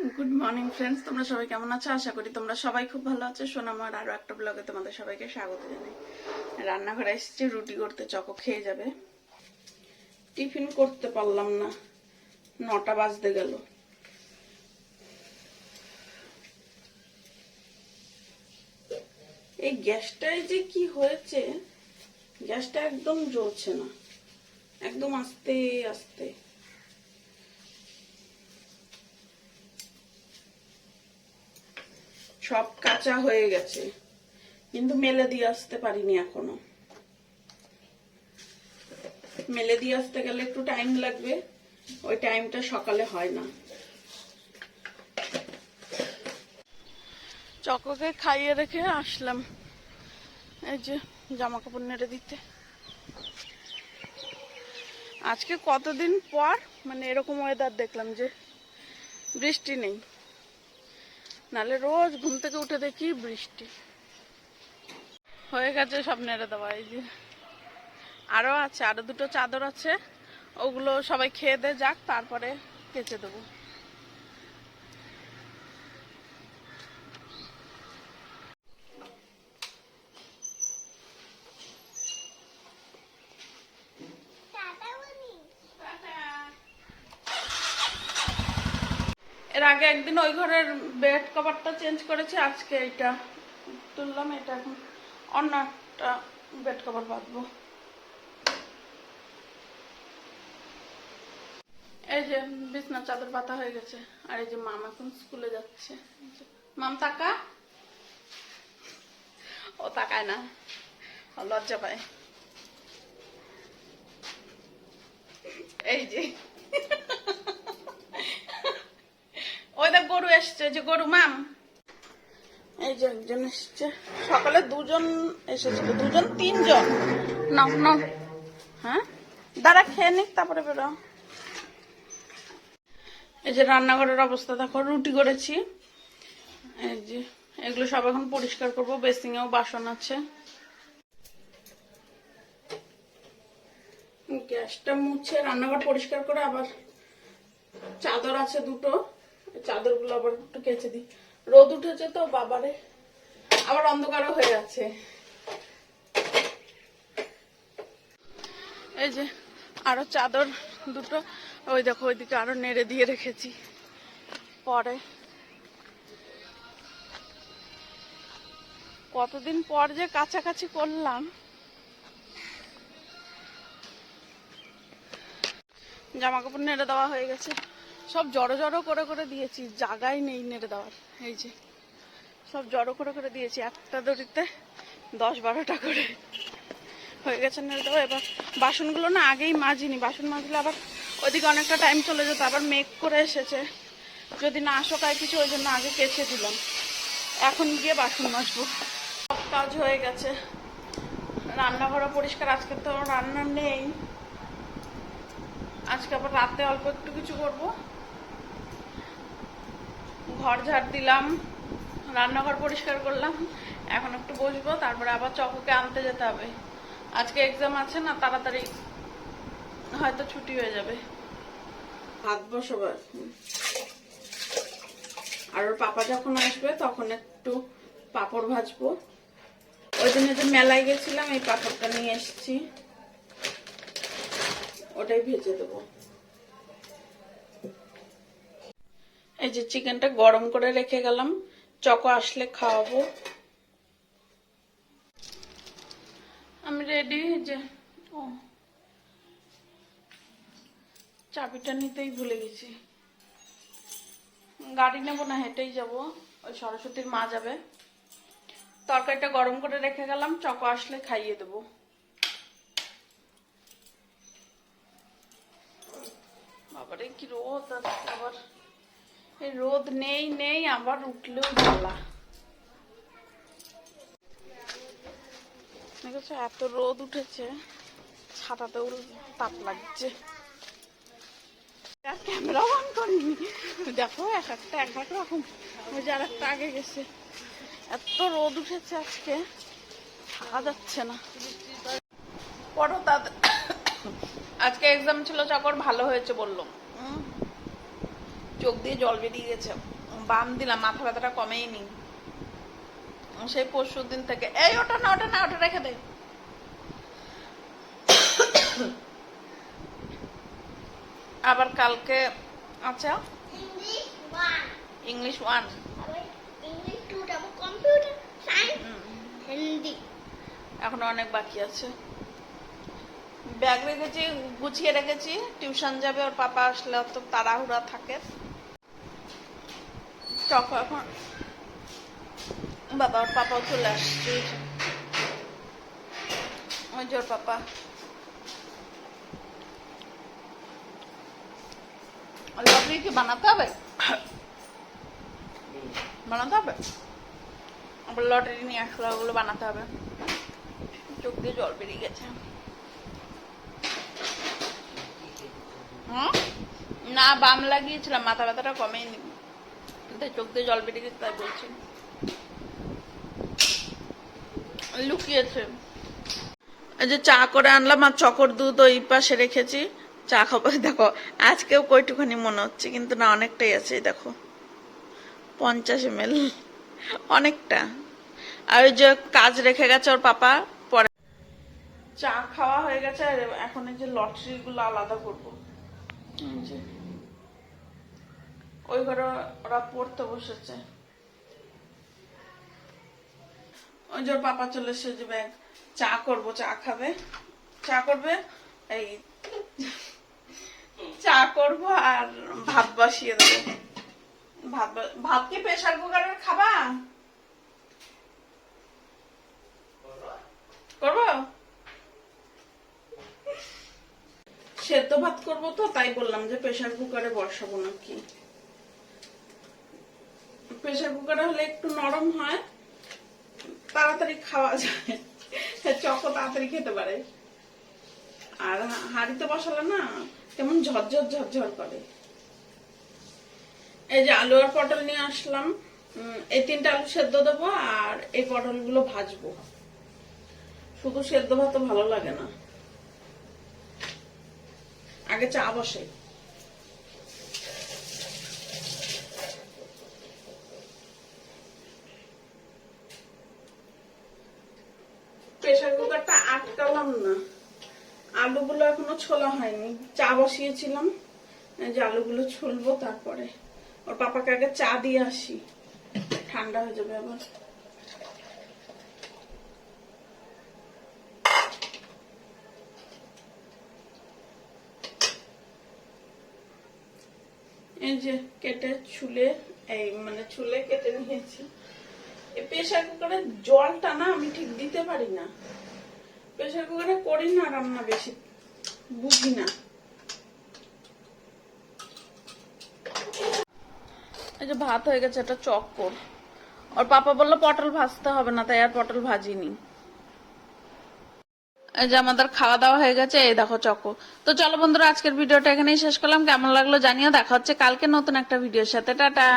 Good morning friends তোমরা সবাই কেমন আছো? আশা করি তোমরা সবাই খুব ভালো আছো। সোনামার আরও একটা ব্লগে তোমাদের সবাইকে স্বাগত জানাই। রান্নাঘরে এসেছি, রুটি করতে চকো খেয়ে যাবে। টিফিন করতে পারলাম না। নটা বাজতে গেল। এই গ্যাসটায় যে কি হয়েছে, গ্যাসটা একদম জ্বলছে না। একদম আস্তে আস্তে। সব কাঁচা হয়ে গেছে। কিন্তু মেলে দিয়ে আসতে পারিনি এখনও। মেলে দিয়ে আসতে গেলে একটু টাইম লাগবে, ওই টাইমটা সকালে হয় না। চককে খাইয়ে রেখে আসলাম। এই যে জামা কাপড় নেড়ে দিতে। আজকে কতদিন পর? মানে এরকম ওয়েদার দেখলাম যে বৃষ্টি নেই। নালে রোজ ঘুম থেকে উঠে দেখি বৃষ্টি। হয়ে গেছে সব নেড়ে দেওয়া, এই যে। আরও আছে আরও দুটো চাদর আছে, ওগুলো সবাই খেয়ে দে, যাক, তারপরে কেচে দেবো। আগে একদিন ওই ঘরের বেড কভারটা চেঞ্জ করেছি, আজকে এটা তুললাম, এটা এখন অন্য একটা বেড কভার বাঁধবো। এই যে বিছনা চাদর পাতা হয়ে গেছে, আর এই যে মাম এখন স্কুলে যাচ্ছে। মাম তাকা? ও তাকায় না। লজ্জা পায়। এই যে ওই গরু এসছে যে গরু মাম। এই যে একজন এসছে। সকালে দুজন এসেছিল দুজন তিনজন। নাও নাও। হ্যাঁ? দাঁড়া খেয়ে নিক তারপরে বেরো। এই যে রান্নাঘরের অবস্থা দেখো রুটি করেছি। এই যে এগুলো সব এখন পরিষ্কার করব বেসিংয়েও বাসন আছে। গ্যাসটা মুছে রান্নাঘর পরিষ্কার করে আবার চাদর আছে দুটো। চাদরগুলো আবার একটু কেচে দিই। রোদ উঠেছে তো, বাবারে। আবার অন্ধকারও হয়ে আছে এই যে, আরও চাদর দুটো, ওই দেখো, ওইদিকে আরও নেড়ে দিয়ে রেখেছি। পরে। কতদিন পর যে কাছাকাছি করলাম। জামা কাপড় নেড়ে দেওয়া হয়ে গেছে। সব জড়ো জড়ো করে করে দিয়েছি, জায়গাই নেই নেড়ে দেওয়ার। এই যে, সব জড়ো করে করে দিয়েছি, একটা দড়িতে দশ বারোটা করে। হয়ে গেছে নেড়ে দেওয়া। এবার বাসনগুলো না আগেই মাজিনি, বাসন মাজলে আবার ওইদিকে অনেকটা টাইম চলে যেত, আবার মেক করে এসেছে। যদি না আসো শোকায় কিছু, ওই জন্য আগে কেচে দিলাম। এখন গিয়ে বাসন মাজবো। সব কাজ হয়ে গেছে। রান্নাঘরও পরিষ্কার, আজকে তো রান্না নেই। আজকে আবার রাতে অল্প একটু কিছু করব। ঘর ঝাড় দিলাম, রান্নাঘর পরিষ্কার করলাম, এখন একটু বসবো, তারপরে আবার চকোকে আনতে যেতে হবে। আজকে এক্সাম আছে না, তাড়াতাড়ি হয়তো ছুটি হয়ে যাবে। ভাত বসবার আর ওর পাপা যখন আসবে, তখন একটু পাপড় ভাজবো। ওই জন্য যে মেলায় গেছিলাম, এই পাপড়টা নিয়ে এসেছি। ওটাই ভেজে দেবো। এই যে চিকেনটা গরম করে রেখে গেলাম। চকো আসলে খাওয়াবো। আমি রেডি যে, ও। চাবিটা নিতেই ভুলে গেছি। গাড়ি নেব না, হেঁটেই যাব। ওই সরস্বতীর মা যাবে। তরকারিটা গরম করে রেখে গেলাম, চকো আসলে খাইয়ে দেবো। বাবারে, কি রোদ আবার রোদ নেই নেই, আবার উঠলেও জ্বালা। দেখেছ এত রোদ উঠেছে, ছাতাতেও তাপ লাগছে। ক্যামেরা অন করিনি। দেখো, এক একটা, এক এক রকম। ওই যে আর আগে গেছে। এত রোদ উঠেছে আজকে, থাকা যাচ্ছে না। পড়ো তাদের। আজকে এক্সাম ছিল চাকর ভালো হয়েছে বলল। চোখ দিয়ে জল বেরিয়ে গেছে। বাম দিলাম, মাথা ব্যথাটা কমেই নি। সেই পরশু দিন থেকে, এই ওটা না ওটা না, ওটা রেখে দে। আবার কালকে আচ্ছা? ইংলিশ ওয়ান এখনও অনেক বাকি আছে। ব্যাগ রেখেছি, গুছিয়ে রেখেছি, টিউশন যাবে, ওর পাপা আসলে অত তাড়াহুড়া থাকে। তখন এখন। বাবা পাপাও চলে আসছে। ওই ওর পাপা। লটারি কি বানাতে হবে? বানাতে হবে? আবার লটারি নিয়ে আসলে, ওগুলো বানাতে হবে। চোখ দিয়ে জল বেরিয়ে গেছে? না, বাম লাগিয়েছিলাম, মাথা ব্যথাটা কমেনি। চোখ দিয়ে জল বেরিয়ে তাই বলছি। লুকিয়েছে। এই যে চা করে আনলাম আর চকর দুধ ওই পাশে রেখেছি, চা খাব। দেখো, আজকেও কইটুখানি মনে হচ্ছে, কিন্তু না, অনেকটাই আছে দেখো। পঞ্চাশ এম অনেকটা। আর ওই যে কাজ রেখে গেছে ওর পাপা, পরে চা খাওয়া হয়ে গেছে, আর এখন এই যে লটারি গুলো আলাদা করব। ওই ঘরে ওরা পড়তে বসেছে। ওই যে পাপা চলে এসে যে ব্যাগ, চা করব, চা খাবে। চা করবে? এই, চা করব আর ভাত বসিয়ে দেবো। ভাত ভাত কি প্রেশার কুকারের খাবা করব? সেদ্ধ ভাত করব তো, তাই বললাম যে প্রেশার কুকারে বসাবো নাকি। প্রেশার কুকারে হলে একটু নরম হয়, তাড়াতাড়ি খাওয়া যায়। চকো তাড়াতাড়ি খেতে পারে। আর হাঁড়িতে বসালে না, কেমন ঝরঝর ঝরঝর করে। এই যে আলু আর পটল নিয়ে আসলাম এই তিনটা আলু সেদ্ধ দেবো আর এই পটলগুলো ভাজবো। শুধু সেদ্ধ ভাত ভালো লাগে না। আগে চা বসে প্রেশার কুকারটা আটকালাম না আলুগুলো এখনও ছোলা হয়নি। চা বসিয়েছিলাম। যে আলুগুলো ছুলবো তারপরে। ওর পাপাকে আগে চা দিয়ে আসি। ঠান্ডা হয়ে যাবে আবার। এই যে কেটে ছুলে, এই মানে ছুলে কেটে নিয়েছি। এই প্রেশার কুকারে জলটা না আমি ঠিক দিতে পারি না। প্রেশার কুকারে করি না রান্না বেশি। বুঝি না। এই যে ভাত হয়ে গেছে একটা চক্কর। ওর পাপা বলল পটল ভাজতে হবে না, তাই আর পটল ভাজিনি। এই যে আমাদের খাওয়া দাওয়া হয়ে গেছে, এই দেখো চকো তো চলো বন্ধুরা, আজকের ভিডিওটা এখানেই শেষ করলাম। কেমন লাগল জানিও। দেখা হচ্ছে কালকে নতুন একটা ভিডিওর সাথে। টাটা।